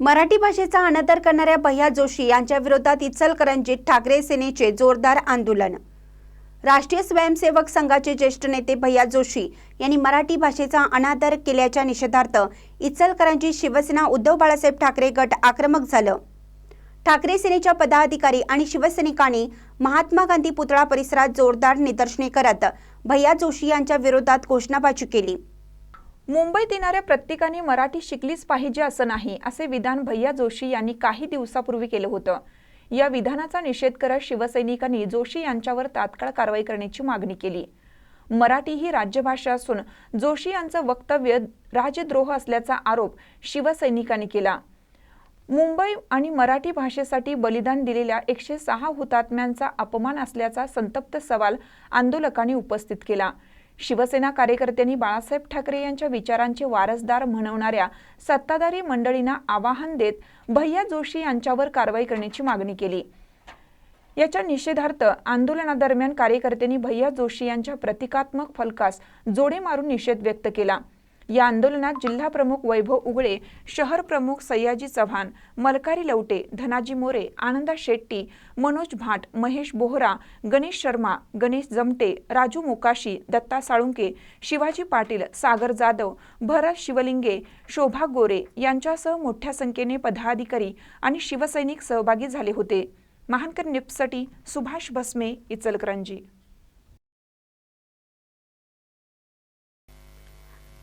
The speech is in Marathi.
मराठी भाषेचा अनादर करणाऱ्या भैया जोशी यांच्या विरोधात इचलकरंजीत ठाकरे सेनेचे जोरदार आंदोलन. राष्ट्रीय स्वयंसेवक संघाचे ज्येष्ठ नेते भैया जोशी यांनी मराठी भाषेचा अनादर केल्याच्या निषेधार्थ इचलकरंजी शिवसेना उद्धव बाळासाहेब ठाकरे गट आक्रमक झालं. ठाकरे सेनेच्या पदाधिकारी आणि शिवसैनिकांनी महात्मा गांधी पुतळा परिसरात जोरदार निदर्शने करत भैया जोशी यांच्या विरोधात घोषणाबाजी केली. मुंबईत येणाऱ्या प्रत्येकाने मराठी शिकलीच पाहिजे असं नाही असे विधान भैया जोशी यांनी काही दिवसापूर्वी केलं होतं. या विधानाचा निषेध करत शिवसैनिकांनी जोशी यांच्यावर तात्काळ कारवाई करण्याची मागणी केली. मराठी ही राज्यभाषा असून जोशी यांचं वक्तव्य राजद्रोह असल्याचा आरोप शिवसैनिकांनी केला. मुंबई आणि मराठी भाषेसाठी बलिदान दिलेल्या एकशे सहा हुतात्म्यांचा अपमान असल्याचा संतप्त सवाल आंदोलकांनी उपस्थित केला. शिवसेना कार्यकर्त्यांनी बाळासाहेब ठाकरे यांच्या विचारांचे वारसदार म्हणवणाऱ्या सत्ताधारी मंडळींना आवाहन देत भैया जोशी यांच्यावर कारवाई करण्याची मागणी केली. याच्या निषेधार्थ आंदोलनादरम्यान कार्यकर्त्यांनी भैया जोशी यांच्या प्रतिकात्मक फलकास जोडे मारून निषेध व्यक्त केला. या आंदोलनात जिल्हा प्रमुख वैभव उगळे शहर प्रमुख सय्याजी चव्हाण मलकारी लवटे धनाजी मोरे आनंदा शेट्टी मनोज भाट महेश बोहरा गणेश शर्मा गणेश जमटे राजू मुकाशी दत्ता साळुंके शिवाजी पाटील सागर जाधव भरत शिवलिंगे शोभा गोरे यांच्यासह मोठ्या संख्येने पदाधिकारी आणि शिवसैनिक सहभागी झाले होते. महानकर निप्ससाठी सुभाष भस्मे इचलकरंजी.